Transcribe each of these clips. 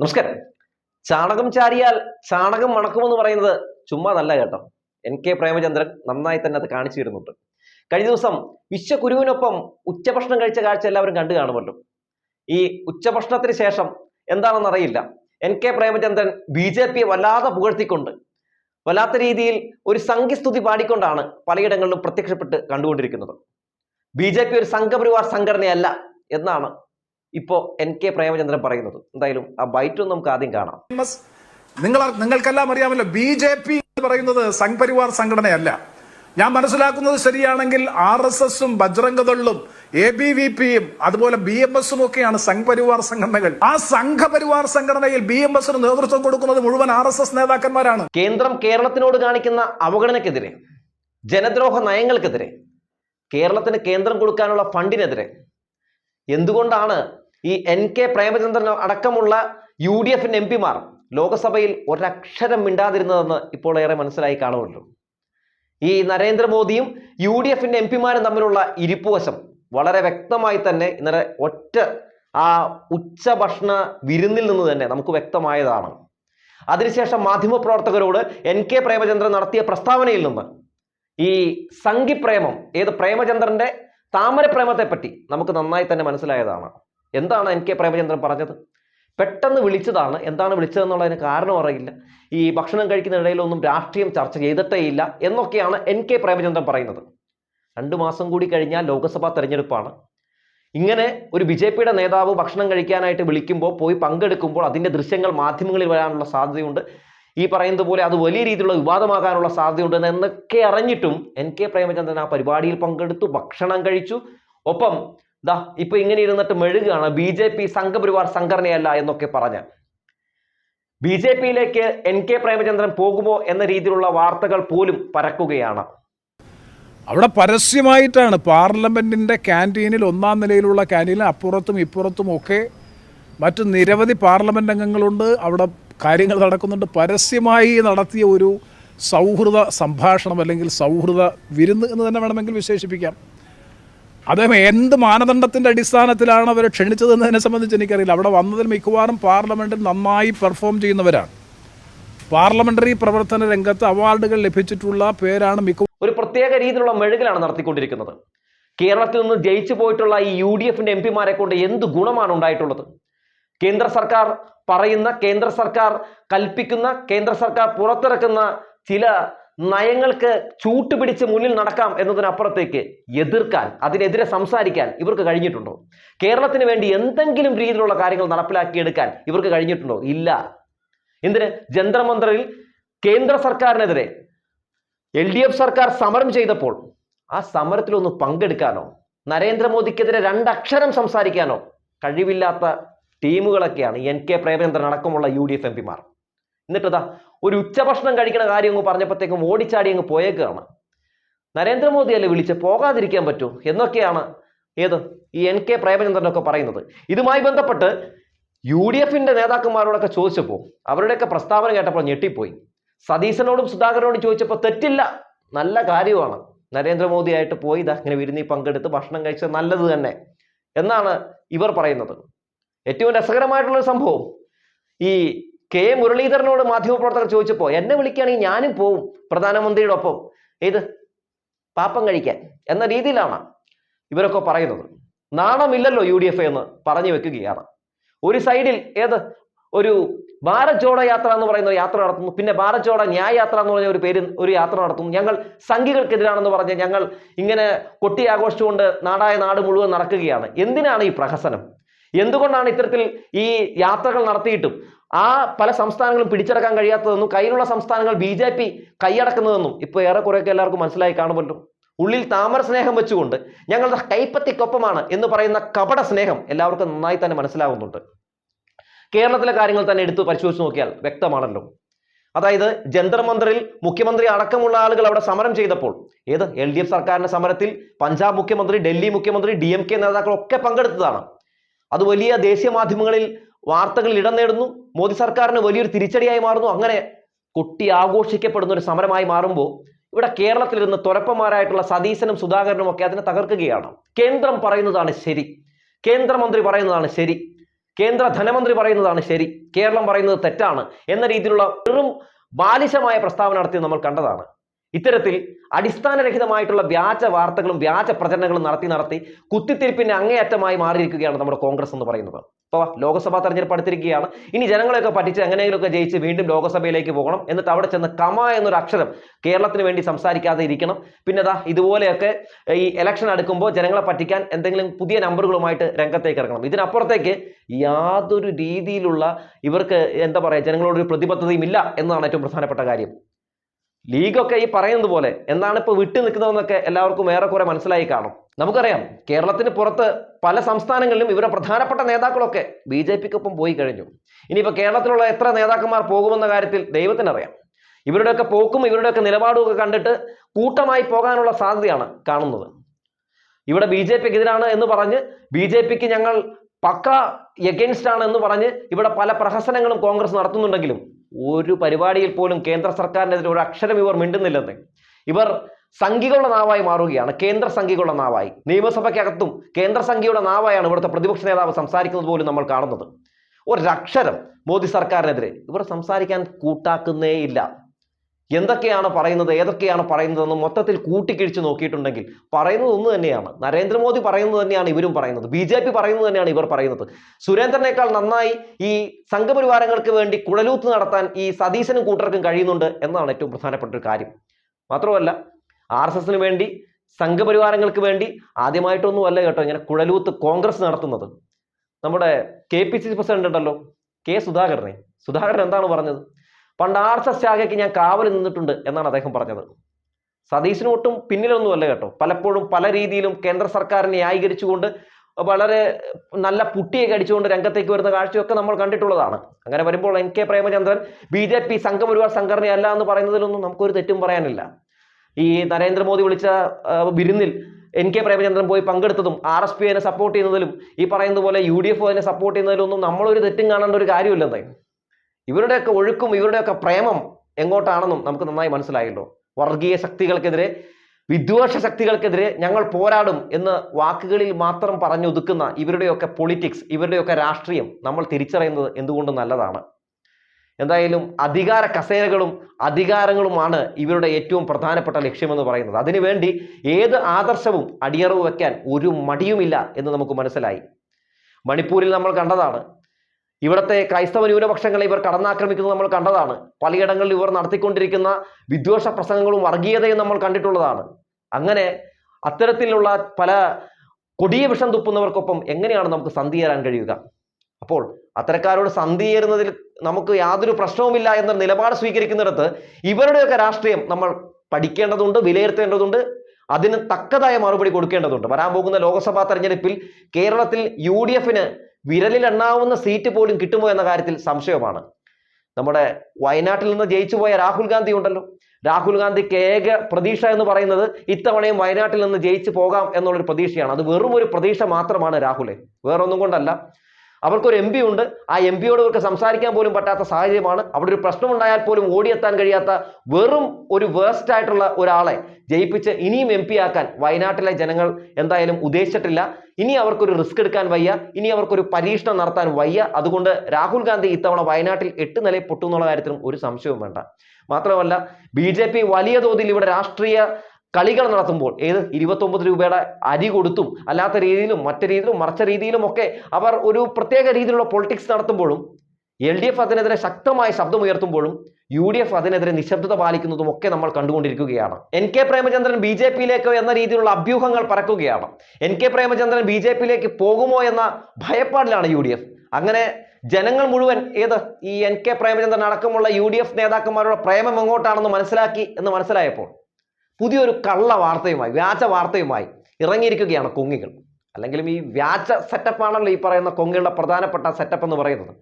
നമസ്കാരം. ചാണകം ചാരിയാൽ ചാണകം മണക്കുമെന്ന് പറയുന്നത് ചുമ്മാ നല്ല കേട്ടോ. എൻ കെ പ്രേമചന്ദ്രൻ നന്നായി തന്നെ അത് കാണിച്ചു തരുന്നുണ്ട്. കഴിഞ്ഞ ദിവസം വിശ്വകുരുവിനൊപ്പം ഉച്ചഭക്ഷണം കഴിച്ച കാഴ്ച എല്ലാവരും കണ്ടു കാണുമല്ലോ. ഈ ഉച്ചഭക്ഷണത്തിന് ശേഷം എന്താണെന്ന് അറിയില്ല. N K Premachandran B J പിയെ വല്ലാതെ പുകഴ്ത്തിക്കൊണ്ട് വല്ലാത്ത രീതിയിൽ ഒരു സംഘസ്തുതി പാടിക്കൊണ്ടാണ് പലയിടങ്ങളിലും പ്രത്യക്ഷപ്പെട്ട് കണ്ടുകൊണ്ടിരിക്കുന്നത്. ബി ജെ പി ഒരു സംഘപരിവാർ സംഘടനയല്ല എന്നാണ് ഇപ്പോ എൻ കെ പ്രേമചന്ദ്രൻ പറയുന്നത്. എന്തായാലും ആ ബൈറ്റ് നമുക്ക് ആദ്യം കാണാം. നിങ്ങൾ നിങ്ങൾക്കെല്ലാം അറിയാമല്ലോ ബി ജെ പി എന്ന് പറയുന്നത് സംഘപരിവാർ സംഘടനയല്ല. ഞാൻ മനസ്സിലാക്കുന്നത് ശരിയാണെങ്കിൽ ആർ എസ് എസും ബജ്രംഗദളും എ ബി വി പിയും അതുപോലെ ബി എം എസും ഒക്കെയാണ് സംഘപരിവാർ സംഘടനകൾ. ആ സംഘപരിവാർ സംഘടനയിൽ ബി എം എസിന് നേതൃത്വം കൊടുക്കുന്നത് മുഴുവൻ ആർ എസ് എസ് നേതാക്കന്മാരാണ്. കേന്ദ്രം കേരളത്തിനോട് കാണിക്കുന്ന അവഗണനയ്ക്കെതിരെ ജനദ്രോഹ നയങ്ങൾക്കെതിരെ കേരളത്തിന് കേന്ദ്രം കൊടുക്കാനുള്ള ഫണ്ടിനെതിരെ എന്തുകൊണ്ടാണ് ഈ എൻ കെ പ്രേമചന്ദ്രൻ അടക്കമുള്ള യു ഡി എഫിന്റെ എം പിമാർ ലോകസഭയിൽ ഒരക്ഷരം മിണ്ടാതിരുന്നതെന്ന് ഇപ്പോൾ ഏറെ മനസ്സിലായി കാണുമല്ലോ ഈ നരേന്ദ്രമോദിയും യു ഡി എഫിന്റെ എം പിമാരും തമ്മിലുള്ള ഇരിപ്പുവശം വളരെ വ്യക്തമായി തന്നെ ഇന്നലെ ഒറ്റ ആ ഉച്ചഭക്ഷണ വിരുന്നിൽ നിന്ന് തന്നെ നമുക്ക് വ്യക്തമായതാണ്. അതിനുശേഷം മാധ്യമപ്രവർത്തകരോട് എൻ കെ പ്രേമചന്ദ്രൻ നടത്തിയ പ്രസ്താവനയിൽ നിന്ന് ഈ സംഘിപ്രേമം ഏത് പ്രേമചന്ദ്രന്റെ താമരപ്രേമത്തെപ്പറ്റി നമുക്ക് നന്നായി തന്നെ മനസ്സിലായതാണ്. എന്താണ് എൻ കെ പ്രേമചന്ദ്രൻ പറഞ്ഞത്? പെട്ടെന്ന് വിളിച്ചതാണ്. എന്താണ് വിളിച്ചതെന്നുള്ളതിന് കാരണം അറിയില്ല. ഈ ഭക്ഷണം കഴിക്കുന്ന ഇടയിലൊന്നും രാഷ്ട്രീയം ചർച്ച ചെയ്തിട്ടേ ഇല്ല എന്നൊക്കെയാണ് എൻ കെ പ്രേമചന്ദ്രൻ പറയുന്നത്. രണ്ടു മാസം കൂടി കഴിഞ്ഞാൽ ലോക്സഭാ തെരഞ്ഞെടുപ്പാണ്. ഇങ്ങനെ ഒരു ബി ജെ പിയുടെ നേതാവ് ഭക്ഷണം കഴിക്കാനായിട്ട് വിളിക്കുമ്പോൾ പോയി പങ്കെടുക്കുമ്പോൾ അതിന്റെ ദൃശ്യങ്ങൾ മാധ്യമങ്ങളിൽ വരാനുള്ള സാധ്യതയുണ്ട്. ഈ പറയുന്നത് പോലെ അത് വലിയ രീതിയിലുള്ള വിവാദമാകാനുള്ള സാധ്യതയുണ്ട് എന്നൊക്കെ അറിഞ്ഞിട്ടും എൻ കെ പ്രേമചന്ദ്രൻ ആ പരിപാടിയിൽ പങ്കെടുത്തു ഭക്ഷണം കഴിച്ചു. ഒപ്പം ദാ ഇപ്പൊ ഇങ്ങനെ ഇരുന്നിട്ട് മെഴുകുകയാണ് ബി ജെ പി സംഘപരിവാർ സംഘടനയല്ല എന്നൊക്കെ പറഞ്ഞ്. ബി ജെ പിയിലേക്ക് എൻ കെ പ്രേമചന്ദ്രൻ പോകുമോ എന്ന രീതിയിലുള്ള വാർത്തകൾ പോലും പരക്കുകയാണ്. അവിടെ പരസ്യമായിട്ടാണ് പാർലമെന്റിന്റെ ക്യാന്റീനിൽ ഒന്നാം നിലയിലുള്ള ക്യാന്റീനിൽ അപ്പുറത്തും ഇപ്പുറത്തും ഒക്കെ മറ്റ് നിരവധി പാർലമെന്റ് അംഗങ്ങളുണ്ട്. അവിടെ കാര്യങ്ങൾ നടക്കുന്നുണ്ട്. പരസ്യമായി നടത്തിയ ഒരു സൗഹൃദ സംഭാഷണം അല്ലെങ്കിൽ സൗഹൃദ വിരുന്ന് എന്ന് തന്നെ വേണമെങ്കിൽ വിശേഷിപ്പിക്കാം. അദ്ദേഹം എന്ത് മാനദണ്ഡത്തിന്റെ അടിസ്ഥാനത്തിലാണ് അവരെ ക്ഷണിച്ചതെന്നതിനെ സംബന്ധിച്ച് എനിക്കറിയില്ല. അവിടെ വന്നതിൽ മിക്കവാറും പാർലമെന്റിൽ നന്നായി പെർഫോം ചെയ്യുന്നവരാണ്. പാർലമെന്ററി പ്രവർത്തന രംഗത്ത് അവാർഡുകൾ ലഭിച്ചിട്ടുള്ള പേരാണ് മിക്ക ഒരു പ്രത്യേക രീതിയിലുള്ള മെഴുകലാണ് നടത്തിക്കൊണ്ടിരിക്കുന്നത്. കേരളത്തിൽ നിന്ന് ജയിച്ചു പോയിട്ടുള്ള ഈ യു ഡി എഫിന്റെ എം പിമാരെ കൊണ്ട് എന്ത് ഗുണമാണ് ഉണ്ടായിട്ടുള്ളത്? കേന്ദ്ര സർക്കാർ പറയുന്ന കേന്ദ്ര സർക്കാർ കൽപ്പിക്കുന്ന കേന്ദ്ര സർക്കാർ പുറത്തിറക്കുന്ന ചില നയങ്ങൾക്ക് ചൂട്ടുപിടിച്ച് മുന്നിൽ നടക്കാം എന്നതിനപ്പുറത്തേക്ക് എതിർക്കാൻ അതിനെതിരെ സംസാരിക്കാൻ ഇവർക്ക് കഴിഞ്ഞിട്ടുണ്ടോ? കേരളത്തിന് വേണ്ടി എന്തെങ്കിലും രീതിയിലുള്ള കാര്യങ്ങൾ നടപ്പിലാക്കിയെടുക്കാൻ ഇവർക്ക് കഴിഞ്ഞിട്ടുണ്ടോ? ഇല്ല. എന്തിന്? ജന്തർമന്ത്രിൽ കേന്ദ്ര സർക്കാരിനെതിരെ എൽ ഡി എഫ് സർക്കാർ സമരം ചെയ്തപ്പോൾ ആ സമരത്തിലൊന്ന് പങ്കെടുക്കാനോ നരേന്ദ്രമോദിക്കെതിരെ രണ്ടക്ഷരം സംസാരിക്കാനോ കഴിവില്ലാത്ത ടീമുകളൊക്കെയാണ് എൻ കെ പ്രേമചന്ദ്രൻ അടക്കമുള്ള യു ഡി എഫ് എം പിമാർ. എന്നിട്ടതാ ഒരു ഉച്ചഭക്ഷണം കഴിക്കണ കാര്യം അങ്ങ് പറഞ്ഞപ്പോഴത്തേക്കും ഓടിച്ചാടി അങ്ങ് പോയേക്കാണ്. നരേന്ദ്രമോദി അല്ലേ വിളിച്ച് പോകാതിരിക്കാൻ പറ്റൂ? എന്നൊക്കെയാണ് ഏത് ഈ എൻ കെ പ്രേമചന്ദ്രനൊക്കെ പറയുന്നത്. ഇതുമായി ബന്ധപ്പെട്ട് യു ഡി എഫിന്റെ നേതാക്കന്മാരോടൊക്കെ ചോദിച്ചപ്പോൾ അവരുടെയൊക്കെ പ്രസ്താവന കേട്ടപ്പോൾ ഞെട്ടിപ്പോയി. സതീശനോടും സുധാകരനോടും ചോദിച്ചപ്പോൾ തെറ്റില്ല. നല്ല കാര്യമാണ്. നരേന്ദ്രമോദിയായിട്ട് പോയി ഇതാ അങ്ങനെ വിരുന്നി പങ്കെടുത്ത് ഭക്ഷണം കഴിച്ചത് നല്ലത് തന്നെ എന്നാണ് ഇവർ പറയുന്നത്. ഏറ്റവും രസകരമായിട്ടുള്ള സംഭവം ഈ കെ മുരളീധരനോട് മാധ്യമപ്രവർത്തകർ ചോദിച്ചപ്പോൾ എന്നെ വിളിക്കുകയാണെങ്കിൽ ഞാനും പോവും പ്രധാനമന്ത്രിയുടെ ഒപ്പം ഏത്? പാപ്പം കഴിക്കാൻ. എന്ന രീതിയിലാണ് ഇവരൊക്കെ പറയുന്നത്. നാണമില്ലല്ലോ യു ഡി എഫ് എന്ന് പറഞ്ഞു വെക്കുകയാണ്. ഒരു സൈഡിൽ ഏത്? ഒരു ഭാരത് യാത്ര എന്ന് പറയുന്ന യാത്ര നടത്തുന്നു. പിന്നെ ഭാരത് ന്യായ യാത്ര എന്ന് പറഞ്ഞ ഒരു പേര് ഒരു യാത്ര നടത്തുന്നു. ഞങ്ങൾ സംഘികൾക്കെതിരാണെന്ന് പറഞ്ഞ് ഞങ്ങൾ ഇങ്ങനെ കൊട്ടി ആഘോഷിച്ചുകൊണ്ട് നാടായ നാട് മുഴുവൻ നടക്കുകയാണ്. എന്തിനാണ് ഈ പ്രഹസനം? എന്തുകൊണ്ടാണ് ഇത്തരത്തിൽ ഈ യാത്രകൾ നടത്തിയിട്ടും ആ പല സംസ്ഥാനങ്ങളും പിടിച്ചടക്കാൻ കഴിയാത്തതെന്നും കയ്യിലുള്ള സംസ്ഥാനങ്ങൾ ബി ജെ പി കൈയടക്കുന്നതെന്നും ഇപ്പോൾ ഏറെക്കുറെയൊക്കെ എല്ലാവർക്കും മനസ്സിലായി കാണുമല്ലോ ഉള്ളിൽ താമര സ്നേഹം വെച്ചുകൊണ്ട് ഞങ്ങളുടെ കൈപ്പത്തിക്കൊപ്പമാണ് എന്ന് പറയുന്ന കപട സ്നേഹം എല്ലാവർക്കും നന്നായി തന്നെ മനസ്സിലാകുന്നുണ്ട് കേരളത്തിലെ കാര്യങ്ങൾ തന്നെ എടുത്ത് പരിശോധിച്ച് നോക്കിയാൽ വ്യക്തമാണല്ലോ. അതായത് ജന്തർ മന്ദിറിൽ മുഖ്യമന്ത്രി അടക്കമുള്ള ആളുകൾ അവിടെ സമരം ചെയ്തപ്പോൾ ഏത് എൽ ഡി എഫ് സർക്കാരിന്റെ സമരത്തിൽ പഞ്ചാബ് മുഖ്യമന്ത്രി ഡൽഹി മുഖ്യമന്ത്രി ഡി എം കെ നേതാക്കളൊക്കെ പങ്കെടുത്തതാണ്. അത് വലിയ ദേശീയ മാധ്യമങ്ങളിൽ വാർത്തകളിൽ ഇടം നേടുന്നു. മോദി സർക്കാരിന് വലിയൊരു തിരിച്ചടിയായി മാറുന്നു. അങ്ങനെ കുട്ടി ആഘോഷിക്കപ്പെടുന്ന ഒരു സമരമായി മാറുമ്പോൾ ഇവിടെ കേരളത്തിലിരുന്ന് തുരപ്പന്മാരായിട്ടുള്ള സതീശനും സുധാകരനും ഒക്കെ അതിനെ തകർക്കുകയാണ്. കേന്ദ്രം പറയുന്നതാണ് ശരി. കേന്ദ്രമന്ത്രി പറയുന്നതാണ് ശരി. കേന്ദ്ര ധനമന്ത്രി പറയുന്നതാണ് ശരി. കേരളം പറയുന്നത് തെറ്റാണ് എന്ന രീതിയിലുള്ള വെറും ബാലിശമായ പ്രസ്താവന നടത്തി നമ്മൾ കണ്ടതാണ്. ഇത്തരത്തിൽ അടിസ്ഥാനരഹിതമായിട്ടുള്ള വ്യാജ വാർത്തകളും വ്യാജ പ്രചരണങ്ങളും നടത്തി നടത്തി കുത്തിത്തിരിപ്പിന്റെ അങ്ങേയറ്റമായി മാറിയിരിക്കുകയാണ് നമ്മുടെ കോൺഗ്രസ് എന്ന് പറയുന്നത്. അപ്പോൾ ലോക്സഭാ തെരഞ്ഞെടുപ്പ് അടുത്തിരിക്കുകയാണ്. ഇനി ജനങ്ങളെയൊക്കെ പറ്റിച്ച് എങ്ങനെയെങ്കിലുമൊക്കെ ജയിച്ച് വീണ്ടും ലോക്സഭയിലേക്ക് പോകണം. എന്നിട്ട് അവിടെ ചെന്ന് കമ എന്നൊരു അക്ഷരം കേരളത്തിന് വേണ്ടി സംസാരിക്കാതെ ഇരിക്കണം. പിന്നെ അതാ ഇതുപോലെയൊക്കെ ഈ ഇലക്ഷൻ അടുക്കുമ്പോൾ ജനങ്ങളെ പറ്റിക്കാൻ എന്തെങ്കിലും പുതിയ നമ്പറുകളുമായിട്ട് രംഗത്തേക്ക് ഇറങ്ങണം. ഇതിനപ്പുറത്തേക്ക് യാതൊരു രീതിയിലുള്ള ഇവർക്ക് എന്താ പറയുക ജനങ്ങളോടൊരു പ്രതിബദ്ധതയും ഇല്ല എന്നതാണ് ഏറ്റവും പ്രധാനപ്പെട്ട കാര്യം. ലീഗൊക്കെ ഈ പറയുന്നത് പോലെ എന്താണ് ഇപ്പോൾ വിട്ടു നിൽക്കുന്നതെന്നൊക്കെ എല്ലാവർക്കും ഏറെക്കുറെ മനസ്സിലായി കാണും. നമുക്കറിയാം കേരളത്തിന് പുറത്ത് പല സംസ്ഥാനങ്ങളിലും ഇവരുടെ പ്രധാനപ്പെട്ട നേതാക്കളൊക്കെ ബി ജെ പിക്കൊപ്പം പോയി കഴിഞ്ഞു. ഇനിയിപ്പോൾ കേരളത്തിലുള്ള എത്ര നേതാക്കന്മാർ പോകുമെന്ന കാര്യത്തിൽ ദൈവത്തിനറിയാം. ഇവരുടെയൊക്കെ പോക്കും ഇവരുടെയൊക്കെ നിലപാടും ഒക്കെ കണ്ടിട്ട് കൂട്ടമായി പോകാനുള്ള സാധ്യതയാണ് കാണുന്നത്. ഇവിടെ ബി ജെ പിക്ക് എതിരാണ് എന്ന് പറഞ്ഞ് ബി ജെ പിക്ക് ഞങ്ങൾ പക്ക എഗൈൻസ്റ്റ് ആണ് എന്ന് പറഞ്ഞ് ഇവിടെ പല പ്രഹസനങ്ങളും കോൺഗ്രസ് നടത്തുന്നുണ്ടെങ്കിലും ഒരു പരിപാടിയിൽ പോലും കേന്ദ്ര സർക്കാരിനെതിരെ ഒരു അക്ഷരം ഇവർ മിണ്ടുന്നില്ലെന്ന്. ഇവർ സംഘികളുടെ നാവായി മാറുകയാണ്. കേന്ദ്ര സംഘികളുടെ നാവായി. നിയമസഭയ്ക്കകത്തും കേന്ദ്ര സംഘിയുടെ നാവായാണ് ഇവിടുത്തെ പ്രതിപക്ഷ നേതാവ് സംസാരിക്കുന്നത് പോലും നമ്മൾ കാണുന്നത്. ഒരക്ഷരം മോദി സർക്കാരിനെതിരെ ഇവർ സംസാരിക്കാൻ കൂട്ടാക്കുന്നേയില്ല എന്തൊക്കെയാണ് പറയുന്നത് ഏതൊക്കെയാണ് പറയുന്നതെന്ന് മൊത്തത്തിൽ കൂട്ടിക്കിഴിച്ച് നോക്കിയിട്ടുണ്ടെങ്കിൽ പറയുന്നത് ഒന്ന് തന്നെയാണ്. നരേന്ദ്രമോദി പറയുന്നത് തന്നെയാണ് ഇവരും പറയുന്നത്. ബി ജെ പി പറയുന്നത് തന്നെയാണ് ഇവർ പറയുന്നത്. സുരേന്ദ്രനേക്കാൾ നന്നായി ഈ സംഘപരിവാരങ്ങൾക്ക് വേണ്ടി കുഴലൂത്ത് നടത്താൻ ഈ സതീശനും കൂട്ടർക്കും കഴിയുന്നുണ്ട് എന്നാണ് ഏറ്റവും പ്രധാനപ്പെട്ട ഒരു കാര്യം. മാത്രമല്ല ആർ എസ് എസിന് വേണ്ടി സംഘപരിവാരങ്ങൾക്ക് വേണ്ടി ആദ്യമായിട്ടൊന്നുമല്ല കേട്ടോ ഇങ്ങനെ കുഴലൂത്ത് കോൺഗ്രസ് നടത്തുന്നത്. നമ്മുടെ K P C C president ഉണ്ടല്ലോ കെ സുധാകരനെ. സുധാകരൻ എന്താണ് പറഞ്ഞത്? പണ്ട് ആർ എസ് എസ് ശാഖയ്ക്ക് ഞാൻ കാവൽ നിന്നിട്ടുണ്ട് എന്നാണ് അദ്ദേഹം പറഞ്ഞത്. സതീശിന് ഒട്ടും പിന്നിലൊന്നുമല്ല കേട്ടോ. പലപ്പോഴും പല രീതിയിലും കേന്ദ്ര സർക്കാരിനെ ന്യായീകരിച്ചുകൊണ്ട് വളരെ നല്ല പുട്ടിയൊക്കെ അടിച്ചുകൊണ്ട് രംഗത്തേക്ക് വരുന്ന കാഴ്ചയൊക്കെ നമ്മൾ കണ്ടിട്ടുള്ളതാണ്. അങ്ങനെ വരുമ്പോൾ N K Premachandran B J P Sangh Parivar സംഘടനയല്ല എന്ന് പറയുന്നതിലൊന്നും നമുക്കൊരു തെറ്റും പറയാനില്ല. ഈ നരേന്ദ്രമോദി വിളിച്ച വിരുന്നിൽ എൻ കെ പ്രേമചന്ദ്രൻ പോയി പങ്കെടുത്തതും ആർ എസ് പി അതിനെ സപ്പോർട്ട് ചെയ്യുന്നതിലും ഈ പറയുന്നത് പോലെ യു ഡി എഫ് അതിനെ സപ്പോർട്ട് ചെയ്യുന്നതിലൊന്നും നമ്മളൊരു തെറ്റും കാണേണ്ട ഒരു കാര്യമില്ലെന്നേ ഇവരുടെയൊക്കെ ഒഴുക്കും ഇവരുടെയൊക്കെ പ്രേമം എങ്ങോട്ടാണെന്നും നമുക്ക് നന്നായി മനസ്സിലായല്ലോ. വർഗീയ ശക്തികൾക്കെതിരെ വിദ്വേഷ ശക്തികൾക്കെതിരെ ഞങ്ങൾ പോരാടും എന്ന് വാക്കുകളിൽ മാത്രം പറഞ്ഞൊതുക്കുന്ന ഇവരുടെയൊക്കെ പൊളിറ്റിക്സ് ഇവരുടെയൊക്കെ രാഷ്ട്രീയം നമ്മൾ തിരിച്ചറിയുന്നത് എന്തുകൊണ്ട് നല്ലതാണ്? എന്തായാലും അധികാര കസേരകളും അധികാരങ്ങളുമാണ് ഇവരുടെ ഏറ്റവും പ്രധാനപ്പെട്ട ലക്ഷ്യമെന്ന് പറയുന്നത്. അതിനുവേണ്ടി ഏത് ആദർശവും അടിയറവ് വയ്ക്കാൻ ഒരു മടിയുമില്ല എന്ന് നമുക്ക് മനസ്സിലായി. മണിപ്പൂരിൽ നമ്മൾ കണ്ടതാണ്. ഇവിടുത്തെ ക്രൈസ്തവ ന്യൂനപക്ഷങ്ങളെ ഇവർ കടന്നാക്രമിക്കുന്നത് നമ്മൾ കണ്ടതാണ്. പലയിടങ്ങളിൽ ഇവർ നടത്തിക്കൊണ്ടിരിക്കുന്ന വിദ്വേഷ പ്രസംഗങ്ങളും വർഗീയതയും നമ്മൾ കണ്ടിട്ടുള്ളതാണ്. അങ്ങനെ അത്തരത്തിലുള്ള പല കൊടിയ വിഷം തുപ്പുന്നവർക്കൊപ്പം എങ്ങനെയാണ് നമുക്ക് സന്ധി ചേരാൻ കഴിയുക? അപ്പോൾ അത്തരക്കാരോട് സന്ധി ചേരുന്നതിൽ നമുക്ക് യാതൊരു പ്രശ്നവുമില്ല എന്ന നിലപാട് സ്വീകരിക്കുന്നിടത്ത് ഇവരുടെയൊക്കെ രാഷ്ട്രീയം നമ്മൾ പഠിക്കേണ്ടതുണ്ട് വിലയിരുത്തേണ്ടതുണ്ട് അതിന് തക്കതായ മറുപടി കൊടുക്കേണ്ടതുണ്ട്. വരാൻ പോകുന്ന ലോക്സഭാ തെരഞ്ഞെടുപ്പിൽ കേരളത്തിൽ യു ഡി എഫിന് വിരലിലെണ്ണാവുന്ന സീറ്റ് പോലും കിട്ടുമോ എന്ന കാര്യത്തിൽ സംശയമാണ്. നമ്മുടെ വയനാട്ടിൽ നിന്ന് ജയിച്ചു പോയ രാഹുൽ ഗാന്ധി ഉണ്ടല്ലോ. രാഹുൽ ഗാന്ധിക്ക് ഏക പ്രതീക്ഷ എന്ന് പറയുന്നത് ഇത്തവണയും വയനാട്ടിൽ നിന്ന് ജയിച്ചു പോകാം എന്നുള്ളൊരു പ്രതീക്ഷയാണ്. അത് വെറും ഒരു പ്രതീക്ഷ മാത്രമാണ് രാഹുലെ. വേറൊന്നും കൊണ്ടല്ല. അവർക്കൊരു എം പി ഉണ്ട്. ആ എം പിയോട് ഇവർക്ക് സംസാരിക്കാൻ പോലും പറ്റാത്ത സാഹചര്യമാണ്. അവിടെ ഒരു പ്രശ്നം ഉണ്ടായാൽ പോലും ഓടിയെത്താൻ കഴിയാത്ത വെറും ഒരു വേസ്റ്റ് ആയിട്ടുള്ള ഒരാളെ ജയിപ്പിച്ച് ഇനിയും എം പി ആക്കാൻ വയനാട്ടിലെ ജനങ്ങൾ എന്തായാലും ഉദ്ദേശിച്ചിട്ടില്ല. ഇനി അവർക്കൊരു റിസ്ക് എടുക്കാൻ വയ്യ. ഇനി അവർക്കൊരു പരീക്ഷണം നടത്താൻ വയ്യ. അതുകൊണ്ട് രാഹുൽ ഗാന്ധി ഇത്തവണ വയനാട്ടിൽ എട്ട് നിലയിൽ പൊട്ടും എന്നുള്ള കാര്യത്തിലും ഒരു സംശയവും വേണ്ട. മാത്രമല്ല ബി വലിയ തോതിൽ ഇവിടെ രാഷ്ട്രീയ കളികൾ നടത്തുമ്പോൾ ഏത്? ഇരുപത്തൊമ്പത് രൂപയുടെ അരി കൊടുത്തും അല്ലാത്ത രീതിയിലും മറ്റു രീതിയിലും മറച്ച രീതിയിലും ഒക്കെ അവർ ഒരു പ്രത്യേക രീതിയിലുള്ള പൊളിറ്റിക്സ് നടത്തുമ്പോഴും എൽ ഡി എഫ് അതിനെതിരെ ശക്തമായ ശബ്ദമുയർത്തുമ്പോഴും യു ഡി എഫ് അതിനെതിരെ നിശബ്ദത പാലിക്കുന്നതും ഒക്കെ നമ്മൾ കണ്ടുകൊണ്ടിരിക്കുകയാണ്. N K Premachandran B J പിയിലേക്കോ എന്ന രീതിയിലുള്ള അഭ്യൂഹങ്ങൾ പറക്കുകയാണ് N K Premachandran B J പിയിലേക്ക് പോകുമോ എന്ന ഭയപ്പാടിലാണ് യു ഡി എഫ്. അങ്ങനെ ജനങ്ങൾ മുഴുവൻ ഏത്? ഈ എൻ കെ പ്രേമചന്ദ്രൻ അടക്കമുള്ള യു ഡി എഫ് നേതാക്കന്മാരുടെ പ്രേമം എങ്ങോട്ടാണെന്ന് മനസ്സിലാക്കി എന്ന് മനസ്സിലായപ്പോൾ പുതിയൊരു കള്ള വാർത്തയുമായി വ്യാജ വാർത്തയുമായി ഇറങ്ങിയിരിക്കുകയാണ് കൊങ്ങികൾ. അല്ലെങ്കിലും ഈ വ്യാജ സെറ്റപ്പാണല്ലോ ഈ പറയുന്ന കൊങ്ങികളുടെ പ്രധാനപ്പെട്ട സെറ്റപ്പ് എന്ന് പറയുന്നത്.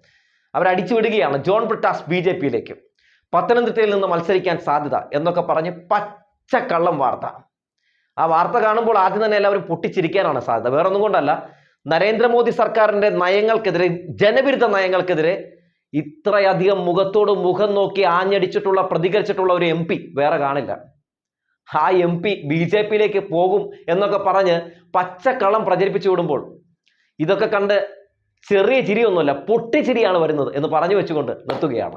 അവരടിച്ചു വിടുകയാണ് ജോൺ ബ്രിട്ടാസ് ബി ജെ പിയിലേക്ക്. പത്തനംതിട്ടയിൽ നിന്ന് മത്സരിക്കാൻ സാധ്യത എന്നൊക്കെ പറഞ്ഞ് കള്ളം വാർത്ത. ആ വാർത്ത കാണുമ്പോൾ ആദ്യം തന്നെ എല്ലാവരും പൊട്ടിച്ചിരിക്കാനാണ് സാധ്യത. വേറൊന്നും കൊണ്ടല്ല. നരേന്ദ്രമോദി സർക്കാരിന്റെ നയങ്ങൾക്കെതിരെ ജനവിരുദ്ധ നയങ്ങൾക്കെതിരെ ഇത്രയധികം മുഖത്തോട് മുഖം നോക്കി ആഞ്ഞടിച്ചിട്ടുള്ള പ്രതികരിച്ചിട്ടുള്ള ഒരു എം വേറെ കാണില്ല. ആ എം പി ബി ജെ പിയിലേക്ക് പോകും എന്നൊക്കെ പറഞ്ഞ് പച്ചക്കള്ളം പ്രചരിപ്പിച്ചു വിടുമ്പോൾ ഇതൊക്കെ കണ്ട് ചെറിയ ചിരിയൊന്നുമല്ല പൊട്ടിച്ചിരിയാണ് വരുന്നത് എന്ന് പറഞ്ഞു വെച്ചുകൊണ്ട് നിർത്തുകയാണ്.